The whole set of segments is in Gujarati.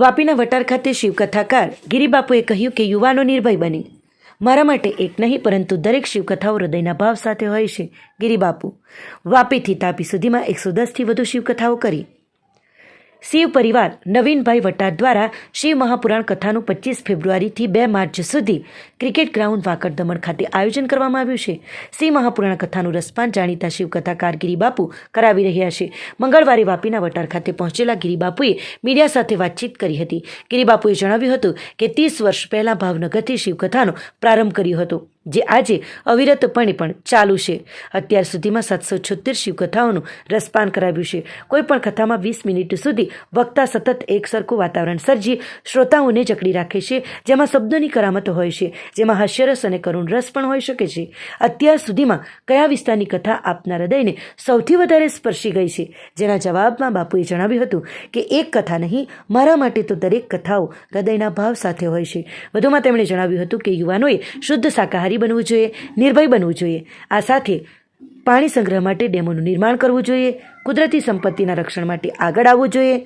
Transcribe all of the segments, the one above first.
વાપીના વટાર ખાતે શિવકથાકાર ગિરિબાપુએ કહ્યું કે યુવાનો નિર્ભય બને. મારા માટે એક નહીં, પરંતુ દરેક શિવકથાઓ હૃદયના ભાવ સાથે હોય છે. ગિરિબાપુ, વાપીથી તાપી સુધીમાં એકસો દસથી વધુ શિવકથાઓ કરી. શિવ પરિવાર નવીનભાઈ વટાર દ્વારા શિવ મહાપુરાણ કથાનું પચીસ ફેબ્રુઆરીથી બે માર્ચ સુધી ક્રિકેટ ગ્રાઉન્ડ વાકડ દમણ ખાતે આયોજન કરવામાં આવ્યું છે. શિવ મહાપુરાણ કથાનું રસપાન જાણીતા શિવકથા કારગીરી ગિરિબાપુ કરાવી રહ્યા છે. મંગળવારે વાપીના વટાર ખાતે પહોંચેલા ગિરિબાપુએ મીડિયા સાથે વાતચીત કરી હતી. ગિરિબાપુએ જણાવ્યું હતું કે ત્રીસ વર્ષ પહેલાં ભાવનગરથી શિવકથાનો પ્રારંભ કર્યો હતો. જે આજે અવિરતપણે પણ ચાલુ છે. અત્યાર સુધીમાં સાતસો છોતેર શિવકથાઓનું રસપાન કરાવ્યું છે. કોઈ પણ કથામાં વીસ મિનિટ સુધી વક્તા સતત એક સરખું વાતાવરણ સર્જી શ્રોતાઓને જકડી રાખે છે, જેમાં શબ્દોની કરામત હોય છે, જેમાં હાસ્યરસ અને કરુણ રસ પણ હોઈ શકે છે. અત્યાર સુધીમાં કયા વિસ્તારની કથા આપના હૃદયને સૌથી વધારે સ્પર્શી ગઈ છે? જેના જવાબમાં બાપુએ જણાવ્યું હતું કે, એક કથા નહીં, મારા માટે તો દરેક કથાઓ હૃદયના ભાવ સાથે હોય છે. વધુમાં તેમણે જણાવ્યું હતું કે, યુવાનોએ શુદ્ધ શાકાહારી બનવું જોઈએ, નિર્ભય બનવું જોઈએ. આ સાથે પાણી સંગ્રહ માટે ડેમોનું નિર્માણ કરવું જોઈએ, કુદરતી સંપત્તિના રક્ષણ માટે આગળ આવવું જોઈએ,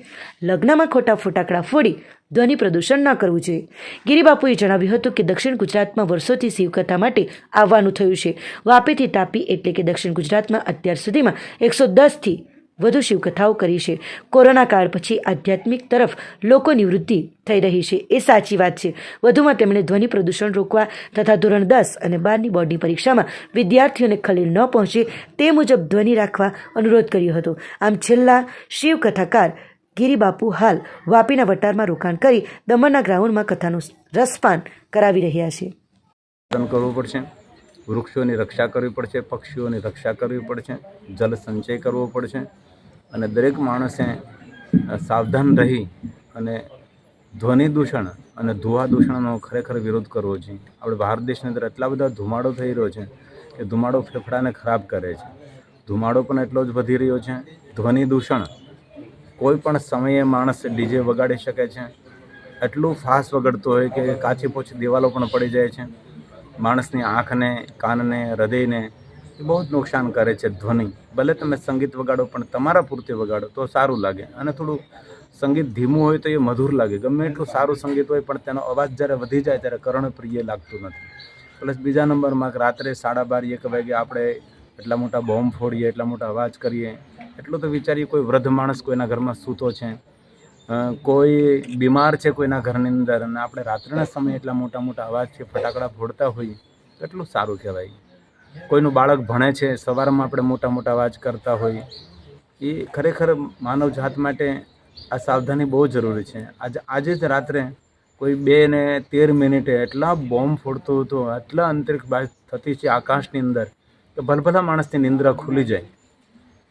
લગ્નમાં ખોટા ફટાકડા ફોડી ધ્વનિ પ્રદૂષણ ન કરવું જોઈએ. ગિરિબાપુએ જણાવ્યું હતું કે દક્ષિણ ગુજરાતમાં વર્ષોથી શિવકથા માટે આવવાનું થયું છે. વાપીથી તાપી એટલે કે દક્ષિણ ગુજરાતમાં અત્યાર સુધીમાં એકસો દસથી વધુ શિવકથાઓ કરી છે. કોરોના કાળ પછી આધ્યાત્મિક તરફ લોકોની વૃદ્ધિ થઈ રહી છે. એ સાચી વાત છે. વધુમાં તેમણે ધ્વનિ પ્રદૂષણ રોકવા તથા ધોરણ દસ અને બારની બોર્ડની પરીક્ષામાં વિદ્યાર્થીઓને ખલેલ ન પહોંચે તે મુજબ ધ્વનિ રાખવા અનુરોધ કર્યો હતો. આમ છેલ્લા શિવકથાકાર ગિરિબાપુ હાલ વાપીના વટારમાં રોકાણ કરી દમણના ગ્રાઉન્ડમાં કથાનું રસપાન કરાવી રહ્યા છે. કરવું પડશે. વૃક્ષોની રક્ષા કરવી પડશે, પક્ષીઓની રક્ષા કરવી પડશે, જલ સંચય કરવો પડશે અને દરેક માણસે સાવધાન રહી અને ધ્વનિ દૂષણ અને ધુવા દૂષણનો ખરેખર વિરોધ કરવો જોઈએ. આપણે ભારત દેશની અંદર એટલા બધા ધુમાડો થઈ રહ્યો છે કે ધુમાડો ફેફડાને ખરાબ કરે છે. ધુમાડો પણ એટલો જ વધી રહ્યો છે. ધ્વનિ દૂષણ કોઈ પણ સમયે માણસ ડીજે વગાડી શકે છે. એટલું ફાસ્ટ વગડતું હોય કે કાચી પોચી દિવાલો પણ પડી જાય છે. માણસની આંખને, કાનને, હૃદયને એ બહુ જ નુકસાન કરે છે ધ્વનિ. ભલે તમે સંગીત વગાડો, પણ તમારા પૂરતી વગાડો તો સારું લાગે. અને થોડું સંગીત ધીમું હોય તો એ મધુર લાગે. ગમે એટલું સારું સંગીત હોય, પણ તેનો અવાજ જ્યારે વધી જાય ત્યારે કર્ણપ્રિય લાગતું નથી. પ્લસ બીજા નંબરમાં રાત્રે સાડા બાર, એક વાગે આપણે એટલા મોટા બોમ્બ ફોડીએ, એટલા મોટા અવાજ કરીએ, એટલું તો વિચારીએ કોઈ વૃદ્ધ માણસ કોઈના ઘરમાં સૂતો છે. કોઈ બીમાર છે કોઈના ઘરની અંદર અને આપણે રાત્રિના સમયે એટલા મોટા મોટા અવાજ છે, ફટાકડા ફોડતા હોઈએ, તો એટલું સારું કહેવાય. કોઈનું બાળક ભણે છે, સવારમાં આપણે મોટા મોટા અવાજ કરતા હોઈએ, એ ખરેખર માનવ જાત માટે આ સાવધાની બહુ જરૂરી છે. આજે આજે જ રાત્રે કોઈ બે ને તેર મિનિટે એટલા બોમ્બ ફોડતો હતો, એટલા અંતરિક્ષ બાજ થતી છે આકાશની અંદર, કે ભલભલા માણસની નિંદ્રા ખુલી જાય.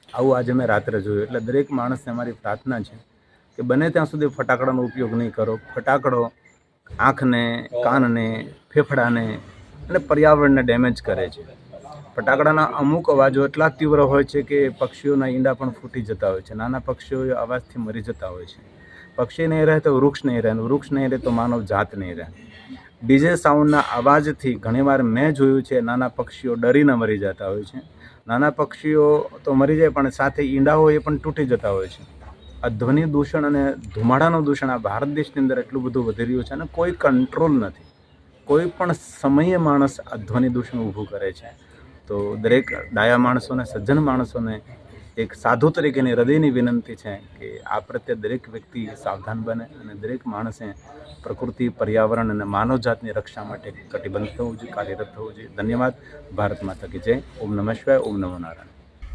આવું આજે મેં રાત્રે જોયું, એટલે દરેક માણસને અમારી પ્રાર્થના છે કે બને ત્યાં સુધી ફટાકડાનો ઉપયોગ નહીં કરો. ફટાકડો આંખને, કાનને, ફેફડાને અને પર્યાવરણને ડેમેજ કરે છે. ફટાકડાના અમુક અવાજો એટલા તીવ્ર હોય છે કે પક્ષીઓના ઈંડા પણ ફૂટી જતા હોય છે. નાના પક્ષીઓ અવાજથી મરી જતા હોય છે. પક્ષી નહીં રહે તો વૃક્ષ નહીં રહે વૃક્ષ નહીં રહે તો માનવ જાત નહીં રહે. ડીજે સાઉન્ડના અવાજથી ઘણીવાર મેં જોયું છે, નાના પક્ષીઓ ડરીને મરી જતા હોય છે. નાના પક્ષીઓ તો મરી જાય, પણ સાથે ઈંડાઓ એ પણ તૂટી જતા હોય છે. આ ધ્વનિ દૂષણ અને ધુમાડાનું દૂષણ આ ભારત દેશની અંદર એટલું બધું વધી રહ્યું છે અને કોઈ કંટ્રોલ નથી. કોઈ પણ સમયે માણસ આ ધ્વનિ દૂષણ ઊભું કરે છે. તો દરેક ડાયા માણસોને, સજ્જન માણસોને એક સાધુ તરીકેની હૃદયની વિનંતી છે કે આ પ્રત્યે દરેક વ્યક્તિ સાવધાન બને અને દરેક માણસે પ્રકૃતિ, પર્યાવરણ અને માનવજાતની રક્ષા માટે કટિબદ્ધ થવું જોઈએ, કાર્યરત થવું જોઈએ. ધન્યવાદ. ભારત માતા કે જય. ઓમ નમઃ શિવાય. ઓમ નમો નારાયણ.